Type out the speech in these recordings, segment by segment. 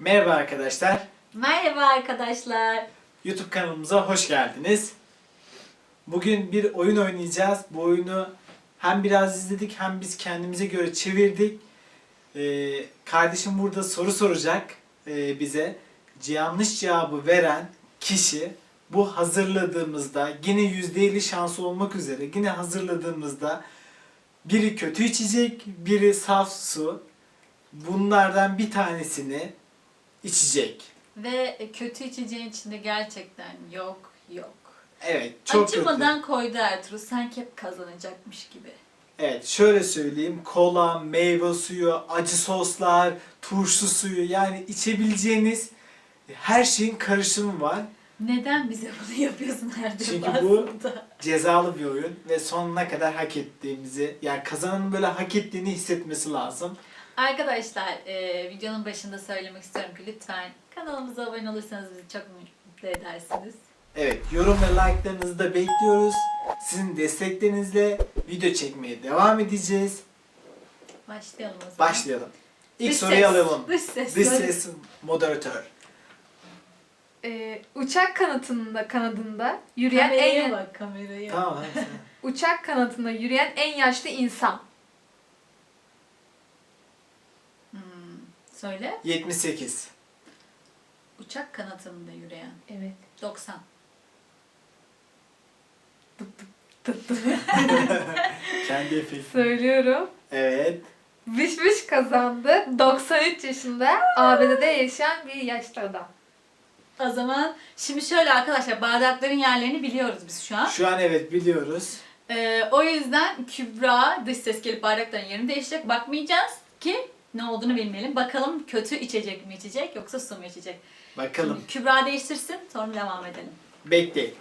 Merhaba arkadaşlar. Merhaba arkadaşlar. YouTube kanalımıza hoş geldiniz. Bugün bir oyun oynayacağız. Bu oyunu hem biraz izledik hem biz kendimize göre çevirdik. Ee, kardeşim burada soru soracak e, bize. Yanlış cevabı veren kişi bu hazırladığımızda yine %50 şansı olmak üzere yine hazırladığımızda biri kötü içecek, biri saf su. Bunlardan bir tanesini içecek. Ve kötü içeceğin içinde gerçekten yok yok. Evet, çok kötü. Acımadan koydu Ertuğrul sanki hep kazanacakmış gibi. Evet şöyle söyleyeyim. Kola, meyve suyu, acı soslar, turşu suyu yani içebileceğiniz her şeyin karışımı var. Neden bize bunu yapıyorsun her Çünkü defasında? Cezalı bir oyun ve sonuna kadar hak ettiğimizi yani kazananın böyle hak ettiğini hissetmesi lazım. Arkadaşlar e, videonun başında söylemek istiyorum ki lütfen kanalımıza abone olursanız bizi çok mutlu edersiniz. Evet yorum ve like'larınızı da bekliyoruz. Sizin desteklerinizle video çekmeye devam edeceğiz. Başlayalım o zaman. Başlayalım. İlk Dış soruyu ses, alalım. Dış ses. Dış ses moderatör. Ee, uçak kanatında kanadında yürüyen Kameraya en bak kameraya. Tamam hadi sen. uçak kanatında yürüyen en yaşlı insan. Söyle. 78. Uçak kanatında yürüyen. Evet. 90. Kendi efekti. Söylüyorum. Evet. Viş Viş kazandı. 93 yaşında ABD'de yaşayan bir yaşlı adam. O zaman şimdi şöyle arkadaşlar bardakların yerlerini biliyoruz biz şu an. Şu an evet biliyoruz. Ee, o yüzden Kübra dış ses gelip bardakların yerini değiştirecek. Bakmayacağız ki ne olduğunu bilmeyelim. Bakalım kötü içecek mi içecek yoksa su mu içecek? Bakalım. Kübra değiştirsin sonra devam edelim. Bekleyin.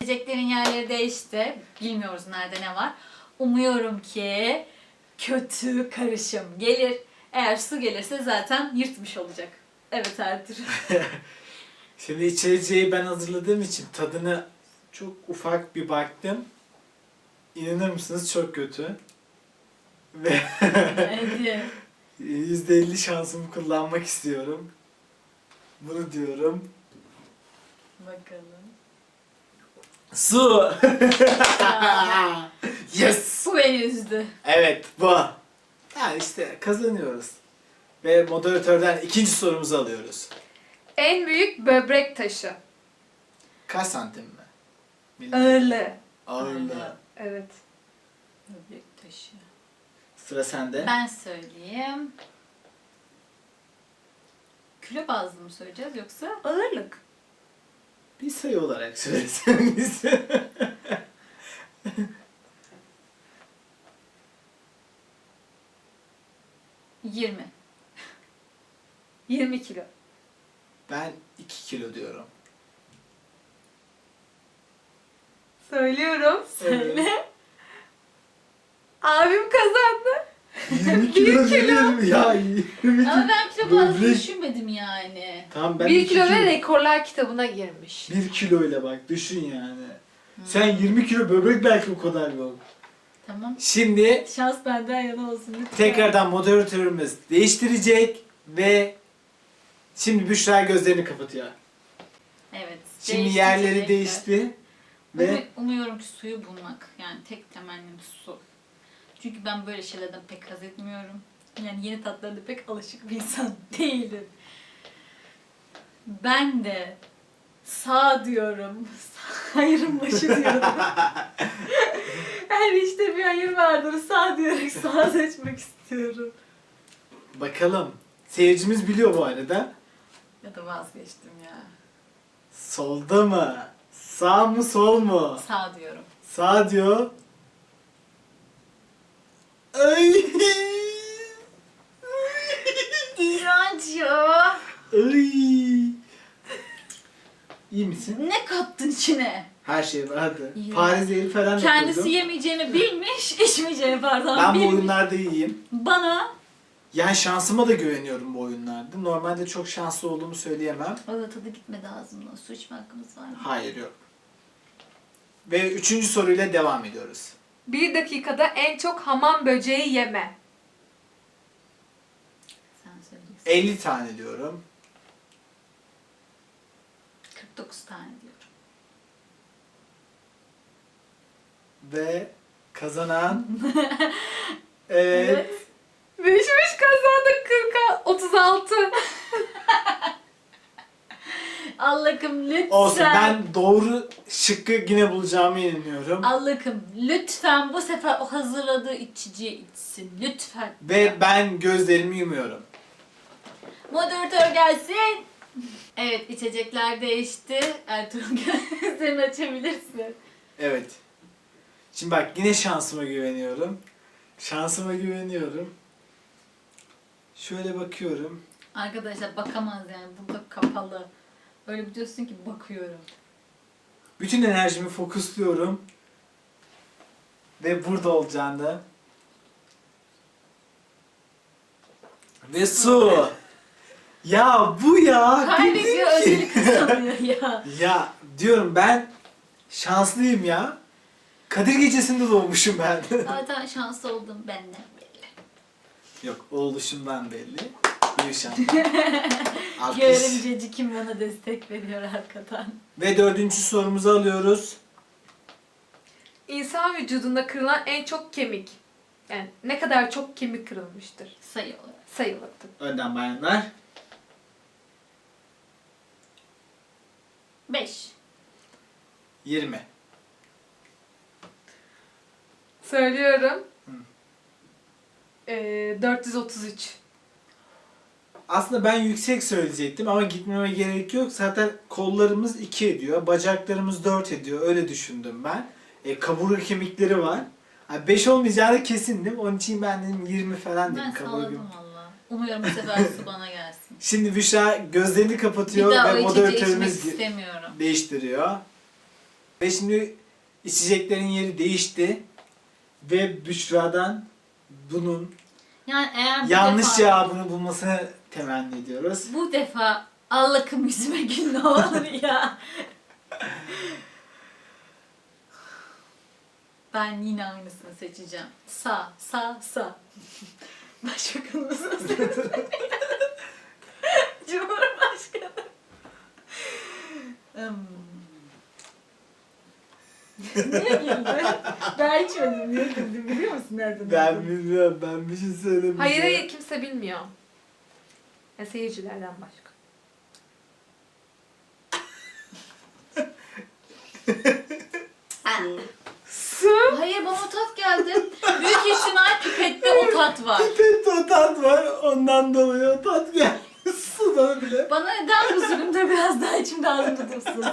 İçeceklerin yerleri değişti. Bilmiyoruz nerede ne var. Umuyorum ki kötü karışım gelir. Eğer su gelirse zaten yırtmış olacak. Evet Ertuğrul. Şimdi içeceği ben hazırladığım için tadını çok ufak bir baktım. İnanır mısınız çok kötü. Ve Hadi. %50 şansımı kullanmak istiyorum. Bunu diyorum. Bakalım. Su. yes. Bu beni üzdü. Evet bu. Yani işte kazanıyoruz. Ve moderatörden ikinci sorumuzu alıyoruz. En büyük böbrek taşı. Kaç santim mi? Bilmiyorum. Ağırlığı. Ağırlığı. Evet. Böbrek taşı. Sıra sende. Ben söyleyeyim. Kilo bazlı mı söyleyeceğiz yoksa? Ağırlık. Bir sayı olarak söyleseniz. 20. 20 kilo. ben 2 kilo diyorum. Söylüyorum. Söyle. Abim kazandı. 20 kilo veriyorum ya. 20 Ama ben kilo bazlı Böbrek- düşünmedim yani. Tamam ben 1 2 kilo ve rekorlar kitabına girmiş. 1 kilo ile bak düşün yani. Sen 20 kilo böbrek belki o kadar yok. Tamam. Şimdi Şans benden yana olsun lütfen. tekrardan moderatörümüz değiştirecek ve şimdi Büşra gözlerini kapatıyor. Evet. Şimdi yerleri değişti ve Umu- Umuyorum ki suyu bulmak. Yani tek temennim su. Çünkü ben böyle şeylerden pek haz etmiyorum. Yani yeni tatlara da pek alışık bir insan değilim. Ben de sağ diyorum. Hayırın başı diyorum. Her işte bir hayır vardır. Sağ diyerek sağ seçmek istiyorum. bakalım. Seyircimiz biliyor bu arada. Ya da vazgeçtim ya. Solda mı? Sağ mı sol mu? Sağ diyorum. Sağ diyor. Ay. İğrenç ya. Ay. İyi misin? Ne kattın içine? Her şey var hadi. İyi. Paris değil falan Kendisi koydum. yemeyeceğini bilmiş, içmeyeceğini pardon Ben bu bilmiş. oyunlarda iyiyim. Bana Yani şansıma da güveniyorum bu oyunlarda. Normalde çok şanslı olduğumu söyleyemem. Valla tadı gitmedi ağzımdan. Su içme hakkımız var mı? Hayır yok. Ve üçüncü soruyla devam ediyoruz. Bir dakikada en çok hamam böceği yeme. Sen söyleyeceksin. 50 tane diyorum. 49 tane diyorum. Ve kazanan evet. Düşmüş kazandık 40'a 36. Allah'ım lütfen. Olsun ben doğru şıkkı yine bulacağıma inanıyorum. Allah'ım lütfen bu sefer o hazırladığı içiciyi içsin. Lütfen. Ve ben gözlerimi yumuyorum. Moderatör gelsin. Evet içecekler değişti. Ertuğrul gözlerini açabilirsin. Evet. Şimdi bak yine şansıma güveniyorum. Şansıma güveniyorum. Şöyle bakıyorum. Arkadaşlar bakamaz yani burada kapalı. Öyle bir diyorsun ki bakıyorum. Bütün enerjimi fokusluyorum. Ve burada olacağını. Ve su. Ya bu ya. Kaybediyor özellik kazanıyor ya. Ya diyorum ben şanslıyım ya. Kadir gecesinde doğmuşum ben. Zaten şanslı oldum benden belli. Yok oluşumdan belli. Gülşen. Alkış. Görümceci kim bana destek veriyor arkadan. Ve dördüncü sorumuzu alıyoruz. İnsan vücudunda kırılan en çok kemik. Yani ne kadar çok kemik kırılmıştır Sayı olarak. Önden bayanlar. 5. 20. Söylüyorum. Hı. Ee, 433. Aslında ben yüksek söyleyecektim ama gitmeme gerek yok. Zaten kollarımız 2 ediyor, bacaklarımız 4 ediyor. Öyle düşündüm ben. E, kaburga kemikleri var. 5 olmayacağını kesindim. Onun için ben dedim 20 falan dedim Ben salladım valla. Umuyorum bu sefer su bana gelsin. Şimdi Büşra gözlerini Bir kapatıyor daha o ve içmek moderatörümüz istemiyorum. değiştiriyor. Ve şimdi içeceklerin yeri değişti. Ve Büşra'dan bunun Yani eğer yanlış defa, cevabını bulmasını temenni ediyoruz. bu defa Allah'ım yüzüme gül ne olur ya. ben yine aynısını seçeceğim. Sağ, sağ, sağ. Başbakanımızın sözü. Cumhurbaşkanı. Hmm. Niye güldün? Ben içmedim. Niye güldün biliyor musun nereden? Ben güldüm? bilmiyorum, ben bir şey söylemeyeceğim. Hayır hayır kimse bilmiyor. Ya seyircilerden başka. Su. Hayır bana o tat geldi. Büyük ihtimal pipette o tat var. Pipette o tat var, ondan dolayı o tat geldi. Suda bile. Bana neden bu zulümde biraz daha içimde ağzımda dursun?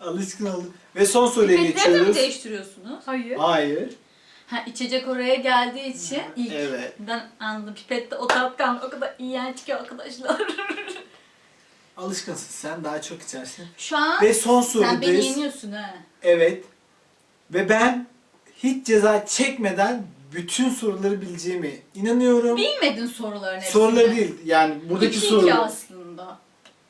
Alışkın oldum. Ve son soruya Pipetleri de mi geçiyoruz. değiştiriyorsunuz? Hayır. Hayır. Ha içecek oraya geldiği için ilk Evet. ben anladım. Pipette o tat kalmış. O kadar iğrenç ki arkadaşlar. Alışkınsın sen, daha çok içersin. Şu an Ve son sen beni sorudayız. yeniyorsun ha. Evet. Ve ben hiç ceza çekmeden bütün soruları bileceğime inanıyorum. Bilmedin soruların hepsini. Soruları değil, yani buradaki 2-2 sorular. aslında.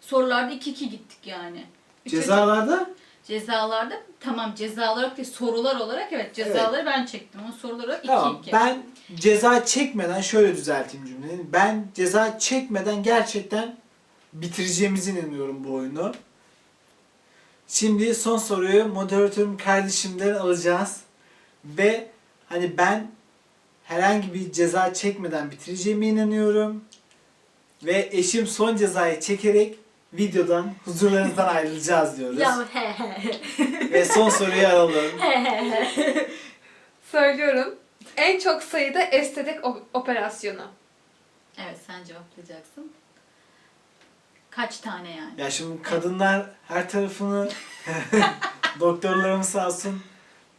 Sorularda 2-2 gittik yani. Üçe- Cezalarda Cezalarda tamam ceza olarak değil sorular olarak evet cezaları ben çektim ama sorular olarak 2-2. Tamam ben ceza çekmeden şöyle düzelteyim cümleyi. Ben ceza çekmeden gerçekten bitireceğimize inanıyorum bu oyunu. Şimdi son soruyu moderatörüm kardeşimden alacağız. Ve hani ben herhangi bir ceza çekmeden bitireceğime inanıyorum. Ve eşim son cezayı çekerek videodan huzurlarınızdan ayrılacağız diyoruz. Ya he he Ve son soruyu alalım. he he he. Söylüyorum. En çok sayıda estetik operasyonu. Evet sen cevaplayacaksın. Kaç tane yani? Ya şimdi kadınlar her tarafını doktorlarımız sağ olsun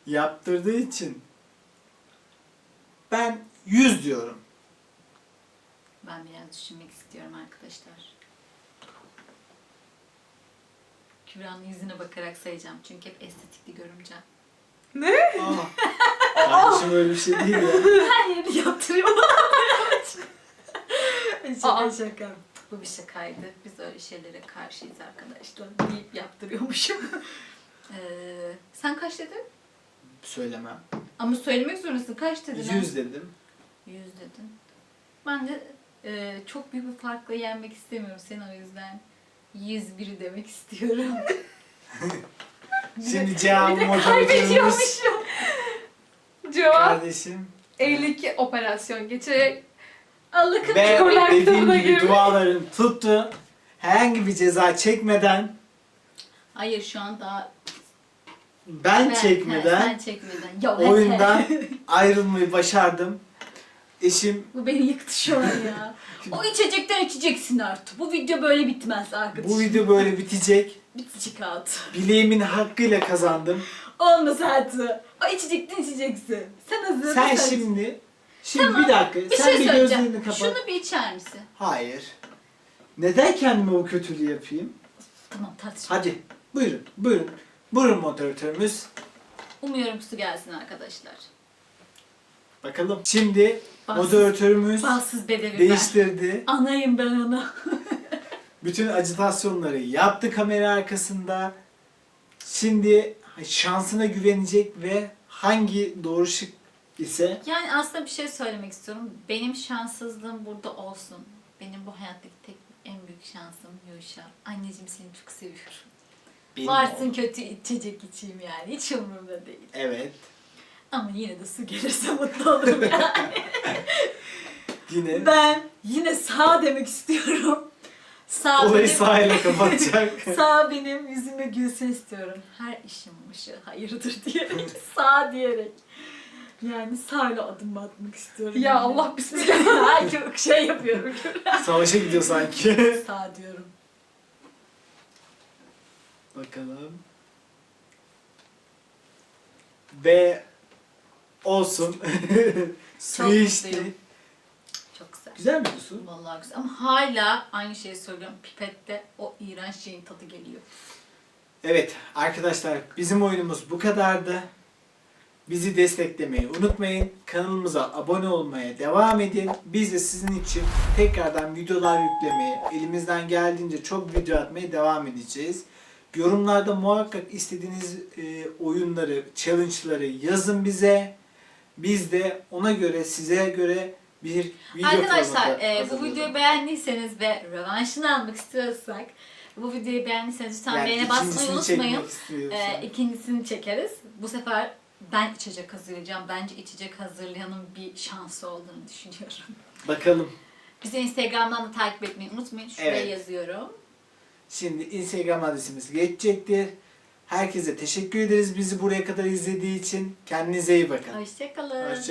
yaptırdığı için ben 100 diyorum. Ben biraz düşünmek istiyorum arkadaşlar. Kübra'nın yüzüne bakarak sayacağım çünkü hep estetikli görümcem. Aa, kardeşim öyle bir şey değil ya. Her yeri yaptırıyor. şaka Aa. şaka. Bu bir şakaydı. Biz öyle şeylere karşıyız arkadaşlar. Deyip yaptırıyormuşum. ee, sen kaç dedin? Söylemem. Ama söylemek zorundasın. Kaç dedin? 100 dedim. 100 dedin. Ben de Ee, çok büyük bir farkla yenmek istemiyorum seni o yüzden. 101 demek istiyorum. Şimdi cevabı moderatörümüz kaybediyormuşum. Cevap kardeşim. 52 operasyon geçerek Allah'ım Ve Çukurlar dediğim gibi girmiş. duaların tuttu. Herhangi bir ceza çekmeden, Hayır şu an daha ben Ben- çekmeden Sen çekmeden. Ya, oyundan ayrılmayı başardım. Eşim Bu beni yıktı şu an ya. o içecekten içeceksin artık. Bu video böyle bitmez arkadaşım. bu video böyle bitecek. Bitecek artık. Bileğimin hakkıyla kazandım. Olmaz artık. O içecekten içeceksin. Sen hazır Sen mısın? şimdi Şimdi Tamam, bir dakika. Bir sen şey bir söyleyeceğim. gözlerini kapat. Şunu bir içer misin? Hayır. Neden kendime o kötülüğü yapayım? Tamam tartışma. Hadi. Buyurun. Buyurun. Buyurun moderatörümüz. Umuyorum su gelsin arkadaşlar. Bakalım. Şimdi Bahtsız, moderatörümüz bahtsız bedevi değiştirdi. ben. Anayım ben ana. Bütün acitasyonları yaptı kamera arkasında. Şimdi şansına güvenecek ve hangi doğru şık ise Yani aslında bir şey söylemek istiyorum. Benim şanssızlığım burada olsun. Benim bu hayattaki tek en büyük şansım Yuşa. Anneciğim seni çok seviyorum. benim Varsın oldu. kötü içecek içeyim yani. Hiç umurumda değil. Evet. Ama yine de su gelirse mutlu olurum yani. Yine ben yine sağ demek istiyorum. Sağ olayı benim, sahile kapatacak. sağ benim yüzüme gülsün istiyorum. Her işim ışığı hayırdır diyerek. sağ diyerek. Yani sağla adım atmak istiyorum. ya yani. Allah bismillah. Çok şey yapıyorum. Savaşa gidiyor sanki. sağ diyorum. Bakalım. Ve olsun. Su Çok içti. mutluyum. Çok güzel. Güzel miydi su? Vallahi güzel. Ama hala aynı şeyi söylüyorum. Pipette o iğrenç şeyin tadı geliyor. Evet arkadaşlar bizim oyunumuz bu kadardı. Bizi desteklemeyi unutmayın. Kanalımıza abone olmaya devam edin. Biz de sizin için tekrardan videolar yüklemeye, elimizden geldiğince çok video atmaya devam edeceğiz. Yorumlarda muhakkak istediğiniz e, oyunları, challenge'ları yazın bize. Biz de ona göre, size göre bir video Arkadaşlar formatı e, bu videoyu beğendiyseniz ve rövanşını almak istiyorsak bu videoyu beğendiyseniz lütfen Yani beğene basmayı ikincisini unutmayın. istiyorsan. E, ikincisini çekeriz. Bu sefer ben içecek hazırlayacağım. Bence içecek hazırlayanın bir şansı olduğunu düşünüyorum. Bakalım. Bizi Instagram'dan da takip etmeyi unutmayın. Şuraya Evet. yazıyorum. Şimdi Instagram adresimiz geçecektir. Herkese teşekkür ederiz bizi buraya kadar izlediği için. Kendinize iyi bakın. Hoşçakalın. Hoşçakalın.